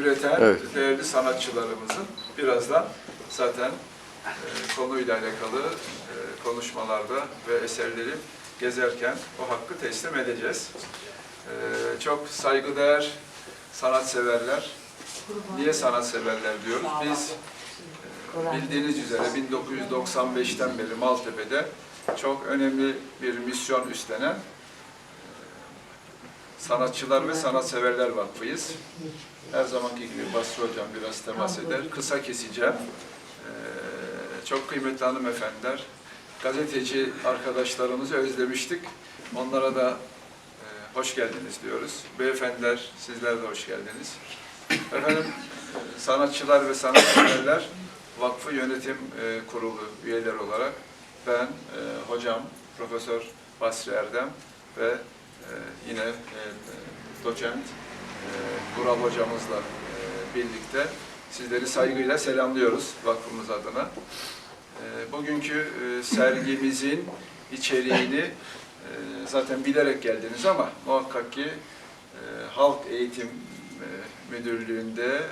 üreten Evet. değerli sanatçılarımızın birazdan zaten e, konuyla alakalı e, konuşmalarda ve eserleri gezerken o hakkı teslim edeceğiz. E, çok saygıdeğer sanatseverler. Niye sanatseverler diyoruz? Biz e, bildiğiniz üzere 1995'ten beri Maltepe'de çok önemli bir misyon üstlenen Sanatçılar ve Sanatseverler Vakfı'yız. Her zamanki gibi Basri Hocam biraz temas eder. Kısa keseceğim. Ee, çok kıymetli hanımefendiler, gazeteci arkadaşlarımızı özlemiştik. Onlara da e, hoş geldiniz diyoruz. Beyefendiler, sizler de hoş geldiniz. Efendim, sanatçılar ve sanatseverler Vakfı Yönetim e, Kurulu üyeleri olarak ben, e, hocam, Profesör Basri Erdem ve yine e, doçent e, Vural hocamızla e, birlikte sizleri saygıyla selamlıyoruz vakfımız adına. Bugünkü sergimizin içeriğini zaten bilerek geldiniz ama muhakkak ki Halk Eğitim Müdürlüğü'nde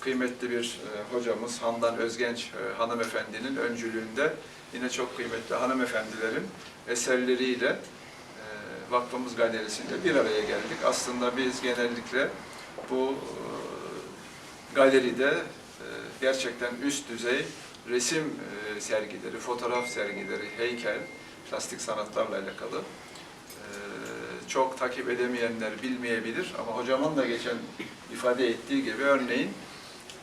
kıymetli bir hocamız Handan Özgenç hanımefendinin öncülüğünde yine çok kıymetli hanımefendilerin eserleriyle Vakfımız Galerisi'nde bir araya geldik. Aslında biz genellikle bu e, galeride e, gerçekten üst düzey resim e, sergileri, fotoğraf sergileri, heykel, plastik sanatlarla alakalı çok takip edemeyenler bilmeyebilir ama hocamın da geçen ifade ettiği gibi örneğin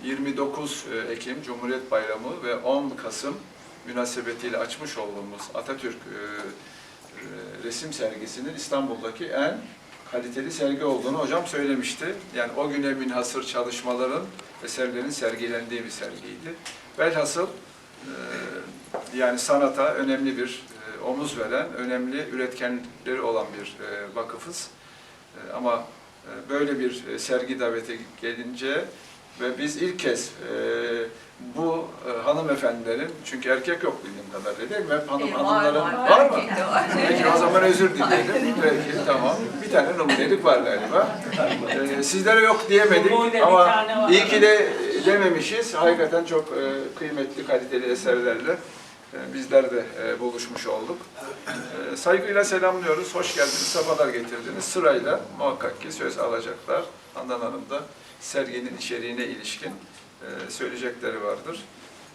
29 Ekim Cumhuriyet Bayramı ve 10 Kasım münasebetiyle açmış olduğumuz Atatürk resim sergisinin İstanbul'daki en kaliteli sergi olduğunu hocam söylemişti. Yani o güne münhasır çalışmaların, eserlerin sergilendiği bir sergiydi. Velhasıl e, yani sanata önemli bir e, omuz veren, önemli üretkenleri olan bir e, vakıfız. E, Ama e, böyle bir e, sergi daveti gelince ve biz ilk kez e, bu e, hanımefendilerin, çünkü erkek yok bildiğim kadarıyla değil mi? Hep hanım, Ee, hanımların var, var mı? erkek de var. Peki o zaman özür dileyelim. Peki tamam. Bir tane numunelik var galiba. Ee, sizlere yok diyemedik ama tane var. iyi ki de dememişiz. Hakikaten çok e, kıymetli, kaliteli eserlerle e, bizler de e, buluşmuş olduk. E, saygıyla selamlıyoruz. Hoş geldiniz, sefalar getirdiniz. Sırayla muhakkak ki söz alacaklar. Handan Hanım da serginin içeriğine ilişkin e, söyleyecekleri vardır.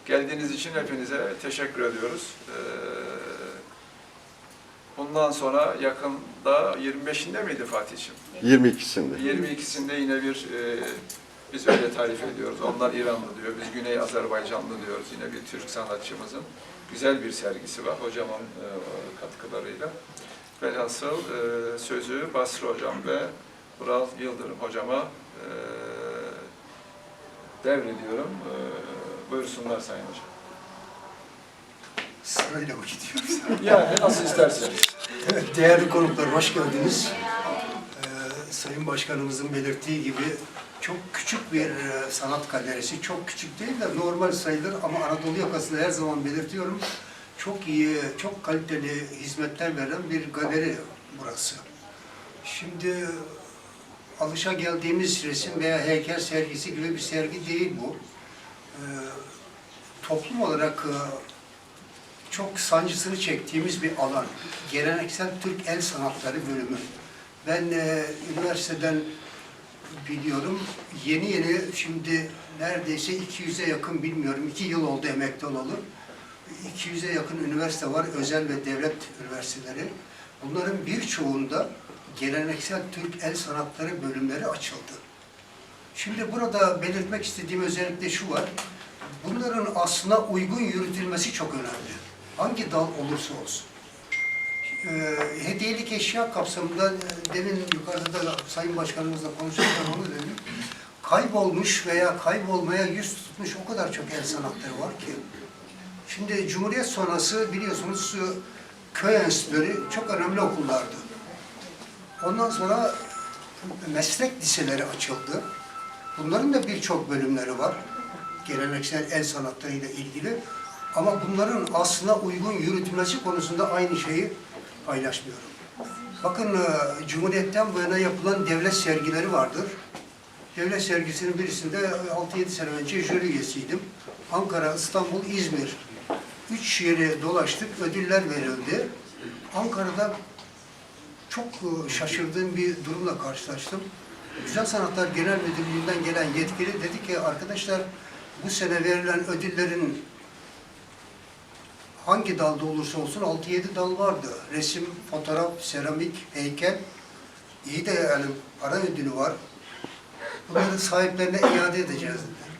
Geldiğiniz için hepinize teşekkür ediyoruz. E, Bundan sonra yakında 25'inde miydi Fatih'ciğim? 22'sinde. 22'sinde yine bir e, biz öyle tarif ediyoruz. Onlar İranlı diyor, biz Güney Azerbaycanlı diyoruz. Yine bir Türk sanatçımızın güzel bir sergisi var hocamın e, katkılarıyla. Velhasıl e, sözü Basri hocam ve Vural Yıldırım hocama e, devrediyorum. E, buyursunlar Sayın Hocam. Sırayla mı gidiyoruz? Yani nasıl isterseniz. Evet, değerli konuklar hoş geldiniz. Ee, Sayın Başkanımızın belirttiği gibi çok küçük bir e, sanat galerisi, çok küçük değil de normal sayılır ama Anadolu yakasında her zaman belirtiyorum. Çok iyi, çok kaliteli hizmetler veren bir galeri burası. Şimdi alışa geldiğimiz resim veya heykel sergisi gibi bir sergi değil bu. Ee, toplum olarak e, çok sancısını çektiğimiz bir alan. Geleneksel Türk El Sanatları bölümü. Ben e, üniversiteden biliyorum. Yeni yeni şimdi neredeyse 200'e yakın bilmiyorum. 2 yıl oldu emekli olalı. 200'e yakın üniversite var. Özel ve devlet üniversiteleri. Bunların birçoğunda geleneksel Türk El Sanatları bölümleri açıldı. Şimdi burada belirtmek istediğim özellikle şu var. Bunların aslına uygun yürütülmesi çok önemli. Hangi dal olursa olsun. Ee, hediyelik eşya kapsamında e, demin yukarıda da Sayın Başkanımızla konuşurken onu dedim. Kaybolmuş veya kaybolmaya yüz tutmuş o kadar çok el sanatları var ki. Şimdi Cumhuriyet sonrası biliyorsunuz e, köy enstitüleri çok önemli okullardı. Ondan sonra meslek liseleri açıldı. Bunların da birçok bölümleri var. Geleneksel el sanatlarıyla ilgili. Ama bunların aslına uygun yürütülmesi konusunda aynı şeyi paylaşmıyorum. Bakın e, Cumhuriyet'ten bu yana yapılan devlet sergileri vardır. devlet sergisinin birisinde 6-7 sene önce jüri üyesiydim. Ankara, İstanbul, İzmir. Üç yeri dolaştık, ödüller verildi. Ankara'da çok e, şaşırdığım bir durumla karşılaştım. Güzel Sanatlar Genel Müdürlüğü'nden gelen yetkili dedi ki arkadaşlar bu sene verilen ödüllerin hangi dalda olursa olsun 6-7 dal vardı. Resim, fotoğraf, seramik, heykel. İyi de yani para ödülü var. Bunları sahiplerine iade edeceğiz dedi.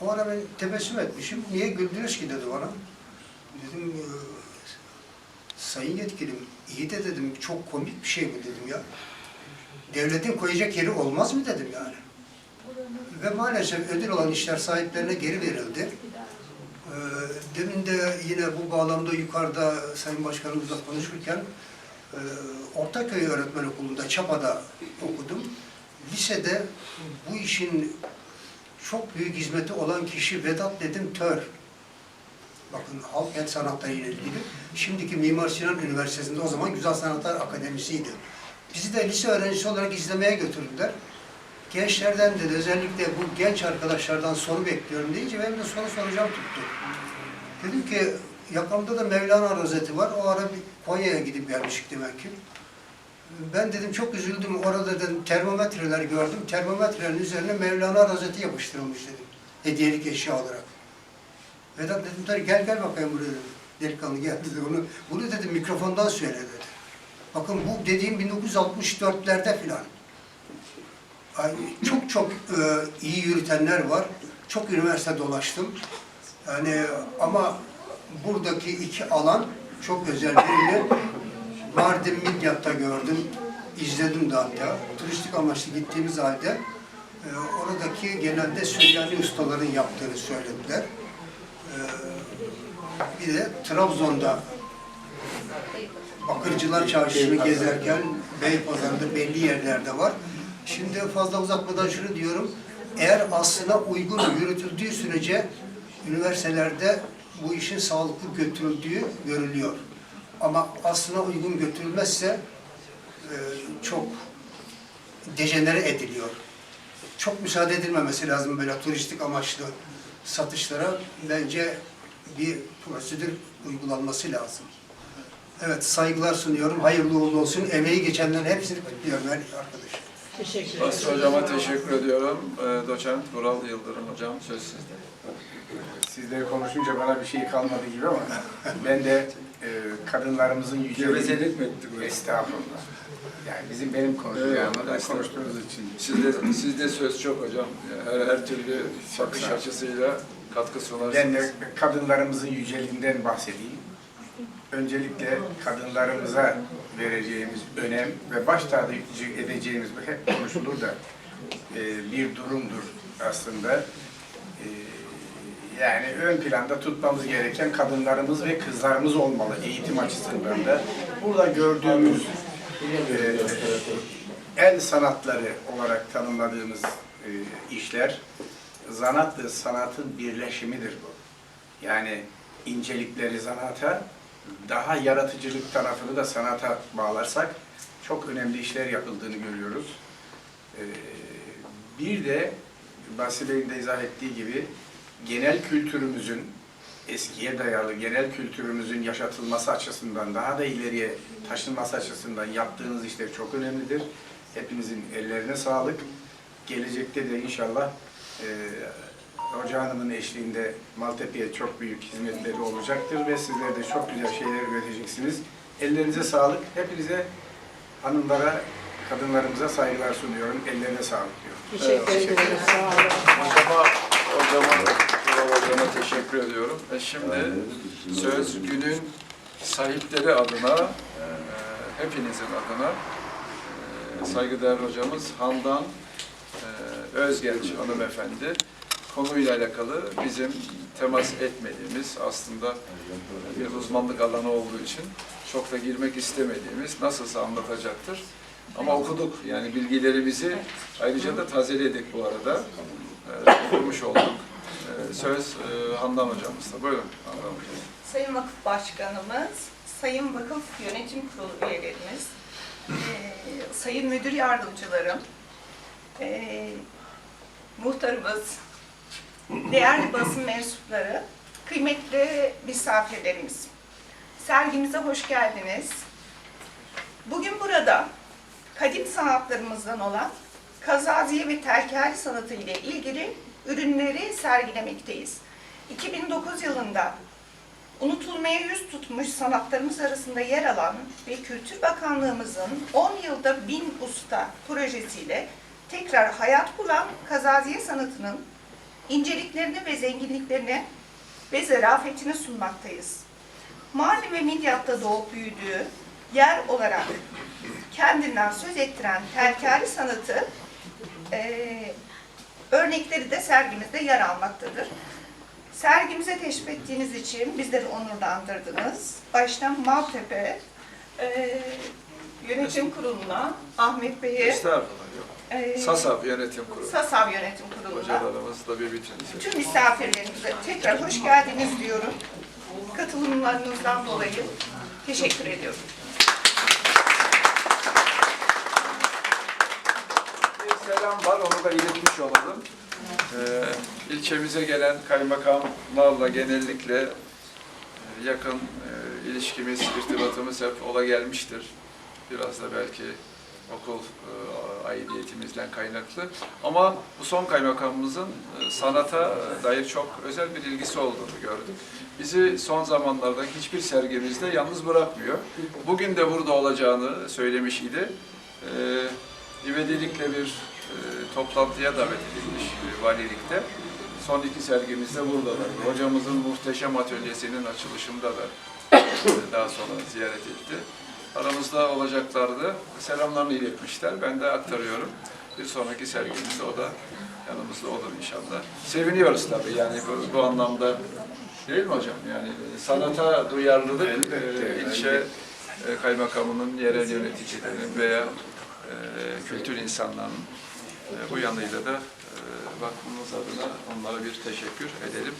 O ara ben tebessüm etmişim. Niye güldünüz ki dedi bana. Dedim "Ee, sayın yetkilim iyi de dedim çok komik bir şey bu dedim ya. Devletin koyacak yeri olmaz mı dedim yani. Ve maalesef ödül olan işler sahiplerine geri verildi. Ee, Demin de yine bu bağlamda yukarıda Sayın Başkanımızla konuşurken e, Ortaköy Öğretmen Okulu'nda Çapa'da okudum. Lisede bu işin çok büyük hizmeti olan kişi Vedat Nedim Tör. Bakın halk el sanatları ile ilgili. Şimdiki Mimar Sinan Üniversitesi'nde o zaman Güzel Sanatlar Akademisi'ydi. Bizi de lise öğrencisi olarak izlemeye götürdüler. Gençlerden de özellikle bu genç arkadaşlardan soru bekliyorum deyince benim de soru soracağım tuttu. Dedim ki yakamda da Mevlana rozeti var. O ara Konya'ya gidip gelmiştik demek ki. Ben dedim çok üzüldüm. Orada dedim termometreler gördüm. Termometrelerin üzerine Mevlana rozeti yapıştırılmış dedim. Hediyelik eşya olarak. Vedat dedim gel gel bakayım buraya dedim. Delikanlı gel dedi. Onu, bunu dedim mikrofondan söyle dedi. Bakın bu dediğim 1964'lerde filan. Ay, çok çok e, iyi yürütenler var. Çok üniversite dolaştım. Yani ama buradaki iki alan çok özel. Birini Mardin Midyat'ta gördüm. izledim de hatta. Turistik amaçlı gittiğimiz halde e, oradaki genelde Süryani ustaların yaptığını söylediler. E, bir de Trabzon'da Bakırcılar Çarşısı'nı gezerken Beypazarı'nda belli yerlerde var. Şimdi fazla uzatmadan şunu diyorum. Eğer aslına uygun yürütüldüğü sürece üniversitelerde bu işin sağlıklı götürüldüğü görülüyor. Ama aslına uygun götürülmezse e, çok dejenere ediliyor. Çok müsaade edilmemesi lazım böyle turistik amaçlı satışlara. Bence bir prosedür uygulanması lazım. Evet, saygılar sunuyorum. Hayırlı uğurlu olsun. Emeği geçenlerin hepsini kutluyorum ben arkadaşım. Teşekkür ederim. Basri Hocama teşekkür ediyorum. Ee, Doçent Vural Yıldırım Hocam söz sizde. Sizleri konuşunca bana bir şey kalmadı gibi ama ben de e, kadınlarımızın yüceliği... Gevezelik mi ettik bu? Estağfurullah. Yani bizim benim konuşacağımı Evet, konuştuğunuz için. Sizde, sizde söz çok hocam. Her, her türlü bakış açısıyla katkı sunarsınız. Ben de kadınlarımızın yüceliğinden bahsedeyim. Öncelikle kadınlarımıza vereceğimiz önem ve baş tacı edeceğimiz hep konuşulur da e, bir durumdur aslında. E, yani ön planda tutmamız gereken kadınlarımız ve kızlarımız olmalı eğitim açısından da. Burada gördüğümüz e, el sanatları olarak tanımladığımız işler zanattır, sanatın birleşimidir bu. Yani incelikleri zanata, daha yaratıcılık tarafını da sanata bağlarsak çok önemli işler yapıldığını görüyoruz. Ee, Bir de Basri Bey'in de izah ettiği gibi genel kültürümüzün eskiye dayalı genel kültürümüzün yaşatılması açısından daha da ileriye taşınması açısından yaptığınız işler çok önemlidir. Hepinizin ellerine sağlık. Gelecekte de inşallah Hoca Hanım'ın eşliğinde Maltepe'ye çok büyük hizmetleri olacaktır ve sizler de çok güzel şeyler üreteceksiniz. Ellerinize sağlık. Hepinize, hanımlara, kadınlarımıza saygılar sunuyorum. Ellerine sağlık diyorum. Teşekkür ederim. Sağ olun. Hocama, hocama, teşekkür ediyorum. E şimdi söz günün sahipleri adına, e, hepinizin adına e, saygıdeğer hocamız Handan Özgenç hanımefendi konuyla alakalı bizim temas etmediğimiz aslında bir uzmanlık alanı olduğu için çok da girmek istemediğimiz nasılsa anlatacaktır. Ama okuduk yani bilgilerimizi ayrıca da tazeledik bu arada. Ee, okumuş olduk. Ee, söz e, Handan hocamızda. Buyurun Handan hocam. Sayın Vakıf Başkanımız, Sayın Vakıf Yönetim Kurulu üyelerimiz, eee, Sayın Müdür Yardımcılarım, eee, muhtarımız, değerli basın mensupları, kıymetli misafirlerimiz. Sergimize hoş geldiniz. Bugün burada kadim sanatlarımızdan olan kazaziye ve telkari sanatı ile ilgili ürünleri sergilemekteyiz. 2009 yılında unutulmaya yüz tutmuş sanatlarımız arasında yer alan ve Kültür Bakanlığımızın 10 yılda bin usta projesiyle tekrar hayat bulan kazaziye sanatının inceliklerini ve zenginliklerini ve zarafetini sunmaktayız. Mardin ve Midyat'ta doğup büyüdüğü yer olarak kendinden söz ettiren telkari sanatı eee, örnekleri de sergimizde yer almaktadır. Sergimize teşrif ettiğiniz için bizleri onurlandırdınız. Başta Maltepe eee, Yönetim Kurulu'na, Ahmet Bey'e, Estağfurullah yok. eee, SASAV Yönetim Kurulu. SASAV Yönetim Kurulu'na, Hocalarımızla bir bütün. Tüm misafirlerimize tekrar hoş geldiniz diyorum. Katılımlarınızdan dolayı teşekkür ediyorum. Bir selam var, onu da iletmiş olalım. Ee, ilçemize gelen kaymakamlarla genellikle e, yakın e, ilişkimiz, irtibatımız hep ola gelmiştir. Biraz da belki okul e, aidiyetimizden kaynaklı. Ama bu son kaymakamımızın e, sanata dair çok özel bir ilgisi olduğunu gördük. Bizi son zamanlarda hiçbir sergimizde yalnız bırakmıyor. Bugün de burada olacağını söylemiş idi. Ee, İvedilikle bir e, toplantıya davet edilmiş e, valilikte. Son iki sergimizde buradalar. Hocamızın muhteşem atölyesinin açılışında da e, daha sonra ziyaret etti. Aramızda olacaklardı. Selamlarını iletmişler. Ben de aktarıyorum. Bir sonraki sergimizde o da yanımızda olur inşallah. Seviniyoruz tabii yani bu, bu anlamda değil mi hocam? Yani sanata duyarlılık e, ilçe e, kaymakamının, yerel yöneticilerin veya e, kültür insanlarının e, bu yanıyla da e, vakfımız adına onlara bir teşekkür edelim.